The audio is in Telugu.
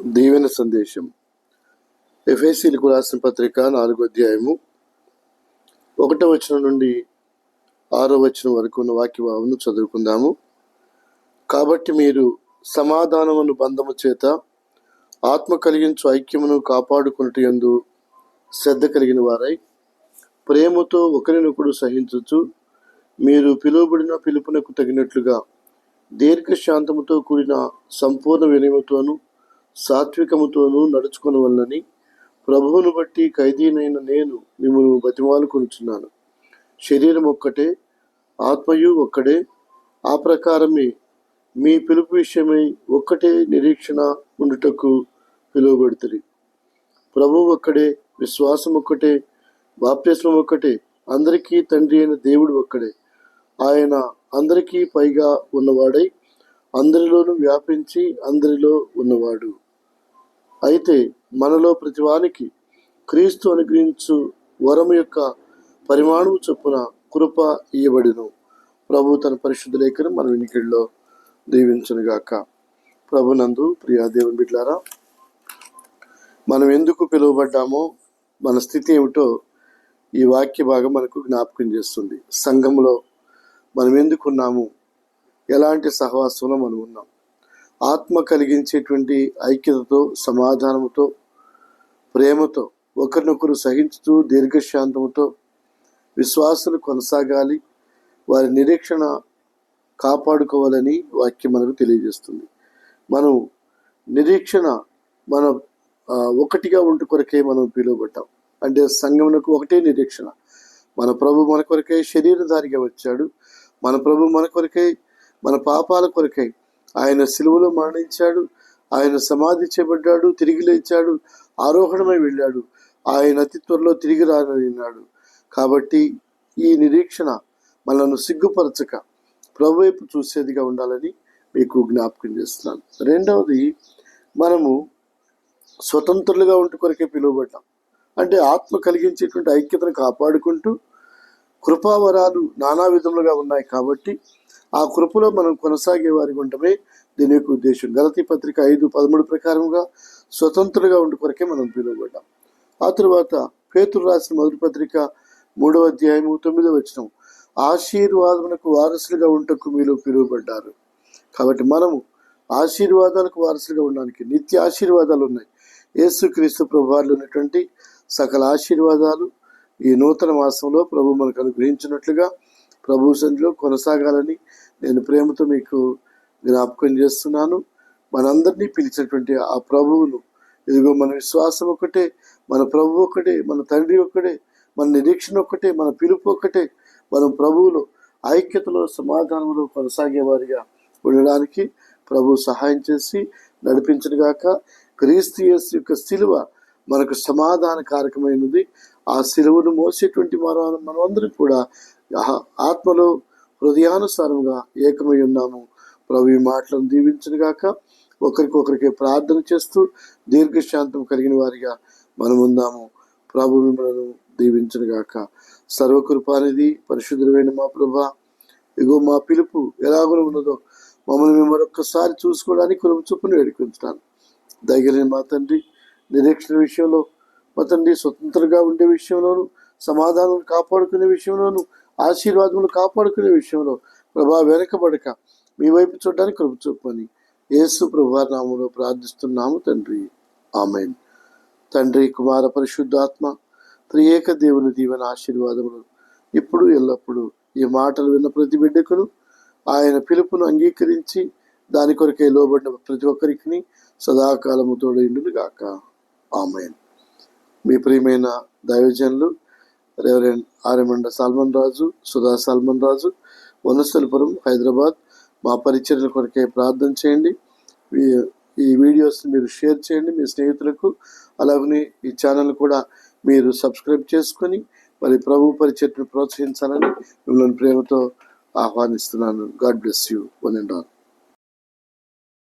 దీవెన సందేశం. ఎఫ్ఎస్సీలకు రాసిన పత్రిక నాలుగో అధ్యాయము ఒకటో వచనం నుండి ఆరో వచనం వరకు ఉన్న వాక్యభావను చదువుకుందాము. కాబట్టి మీరు సమాధానమును బంధము చేత ఆత్మ కలిగించు ఐక్యమును కాపాడుకున్నట్టు ఎందు శ్రద్ధ కలిగిన వారై ప్రేమతో ఒకరినొకడు సహించచ్చు మీరు పిలువబడిన పిలుపునకు తగినట్లుగా దీర్ఘశాంతముతో కూడిన సంపూర్ణ వినయముతోను సాత్వికముతోనూ నడుచుకుని వల్లని. ప్రభువును బట్టి ఖైదీనైన నేను మిమ్మల్ని బతిమాలుకొనుచున్నాను. శరీరం ఒక్కటే ఆత్మయు ఒక్కడే. ఆ ప్రకారమే మీ పిలుపు విషయమై ఒక్కటే నిరీక్షణ ఉండుటకు పిలువబడుతుంది ప్రభువు ఒక్కడే విశ్వాసం ఒక్కటే బాప్తిస్మం ఒక్కటే అందరికీ తండ్రి అయిన దేవుడు ఒక్కడే. ఆయన అందరికీ పైగా ఉన్నవాడై అందరిలోనూ వ్యాపించి అందరిలో ఉన్నవాడు. అయితే మనలో ప్రతివానికి క్రీస్తు అనుగ్రహించు వరం యొక్క పరిమాణం చొప్పున కృప ఇయ్యబడిను. ప్రభు తన పరిశుద్ధ లేఖను మన వినికిడిలో దీవించునుగాక. ప్రభునందు ప్రియా దేవుని బిడ్లారా మనం ఎందుకు పిలువబడ్డామో మన స్థితి ఏమిటో ఈ వాక్య భాగం మనకు జ్ఞాపకం చేస్తుంది. సంఘంలో మనం ఎందుకున్నాము ఎలాంటి సహవాసంలో మనం ఉన్నాం? ఆత్మ కలిగించేటువంటి ఐక్యతతో సమాధానంతో ప్రేమతో ఒకరినొకరు సహించుతూ దీర్ఘశాంతముతో విశ్వాసాలు కొనసాగాలి వారి నిరీక్షణ కాపాడుకోవాలని వాక్యం మనకు తెలియజేస్తుంది. మనం నిరీక్షణ మన ఒకటిగా ఉంటు కొరకే మనం పిలువబడ్డాం. అంటే సంఘమునకు ఒకటే నిరీక్షణ. మన ప్రభు మన కొరకై శరీరధారిగా వచ్చాడు. మన ప్రభు మన కొరకై మన పాపాల కొరకై ఆయన సిలువలో మరణించాడు. ఆయన సమాధి చేయబడ్డాడు. తిరిగి లేచాడు. ఆరోహణమై వెళ్ళాడు. ఆయన అతి త్వరలో తిరిగి రానున్నాడు కాబట్టి ఈ నిరీక్షణ మనల్ని సిగ్గుపరచక ప్రభు చూసేదిగా ఉండాలని మీకు జ్ఞాపకం చేస్తున్నాను. రెండవది మనము స్వతంత్రులుగా ఉంటు కొరకే పిలువబడ్డాం. అంటే ఆత్మ కలిగించేటువంటి ఐక్యతను కాపాడుకుంటూ కృపావరాలు నానా విధములుగా ఉన్నాయి కాబట్టి ఆ కృపలో మనం కొనసాగే వారి ఉండటమే దీని యొక్క ఉద్దేశం. గలతీ పత్రిక ఐదు పదమూడు ప్రకారంగా స్వతంత్రులుగా ఉండే కొరకే మనం పిలువబడ్డాం. ఆ తరువాత పేతురు రాసిన మొదటి పత్రిక మూడవ అధ్యాయము తొమ్మిదవ వచనం. ఆశీర్వాదములకు వారసులుగా ఉంటకు మీలో పిలువబడ్డారు. కాబట్టి మనము ఆశీర్వాదాలకు వారసులుగా ఉండడానికి నిత్య ఆశీర్వాదాలు ఉన్నాయి. యేసుక్రీస్తు ప్రభావాలు ఉన్నటువంటి సకల ఆశీర్వాదాలు ఈ నూతన మాసంలో ప్రభు మనకు అనుగ్రహించినట్లుగా ప్రభు సంధిలో కొనసాగాలని నేను ప్రేమతో మీకు జ్ఞాపకం చేస్తున్నాను. మనందరినీ పిలిచినటువంటి ఆ ప్రభువును ఇదిగో మన విశ్వాసం ఒకటే మన ప్రభు ఒకటే మన తండ్రి ఒక్కటే మన నిరీక్షణ ఒక్కటే మన పిలుపు ఒక్కటే మనం ప్రభువులో ఐక్యతలో సమాధానంలో కొనసాగేవారిగా ఉండడానికి ప్రభు సహాయం చేసి నడిపించనుగాక. క్రీస్తు యొక్క శిలువ మనకు సమాధాన కారకమైనది. ఆ శిలువను మోసేటువంటి మన మనమందరం కూడా ఆత్మలో హృదయానుసారంగా ఏకమై ఉన్నాము. ప్రభు ఈ మాటలను దీవించనుగాక ఒకరికొకరికి ప్రార్థన చేస్తూ దీర్ఘశాంతం కలిగిన వారిగా మనం ఉందాము ప్రభు మిమ్మల్ని దీవించనుగాక సర్వకృపానిది పరిశుద్ధమైన మా ప్రభ. ఇగో మా పిలుపు ఎలాగో ఉన్నదో మమ్మల్ని మేము మరొక్కసారి చూసుకోవడానికి కులం చొప్పున వేడుకుంటున్నాను. దగ్గర మా తండ్రి నిరీక్షణ విషయంలో మా తండ్రి స్వతంత్రంగా ఉండే విషయంలోను సమాధానం కాపాడుకునే విషయంలోను ఆశీర్వాదములు కాపాడుకునే విషయంలో ప్రభా వెనకబడక మీ వైపు చూడడానికి కృప చూపని యేసు ప్రభా నామంలో ప్రార్థిస్తున్నాము తండ్రి. ఆమెన్. తండ్రి కుమార పరిశుద్ధాత్మ త్రియేక దేవుని దీవెన ఆశీర్వాదములు ఇప్పుడు ఎల్లప్పుడూ ఈ మాటలు విన్న ప్రతి బిడ్డకును ఆయన పిలుపును అంగీకరించి దాని కొరకే లోబడిన ప్రతి ఒక్కరికి సదాకాలము తోడైండును గాక ఆమెన్. మీ ప్రియమైన దైవజనులు రెవరెండ్ ఆర్యమండ సల్మన్ రాజు సుధా సల్మన్ రాజు వనస్థలపురం హైదరాబాద్ మా పరిచర్ల కొరకే ప్రార్థన చేయండి. ఈ- ఈ వీడియోస్ మీరు షేర్ చేయండి మీ స్నేహితులకు. అలాగనే ఈ ఛానల్ కూడా మీరు సబ్స్క్రైబ్ చేసుకొని మరి ప్రభు పరిచర్ను ప్రోత్సహించాలని మిమ్మల్ని ప్రేమతో ఆహ్వానిస్తున్నాను. God bless you one and all.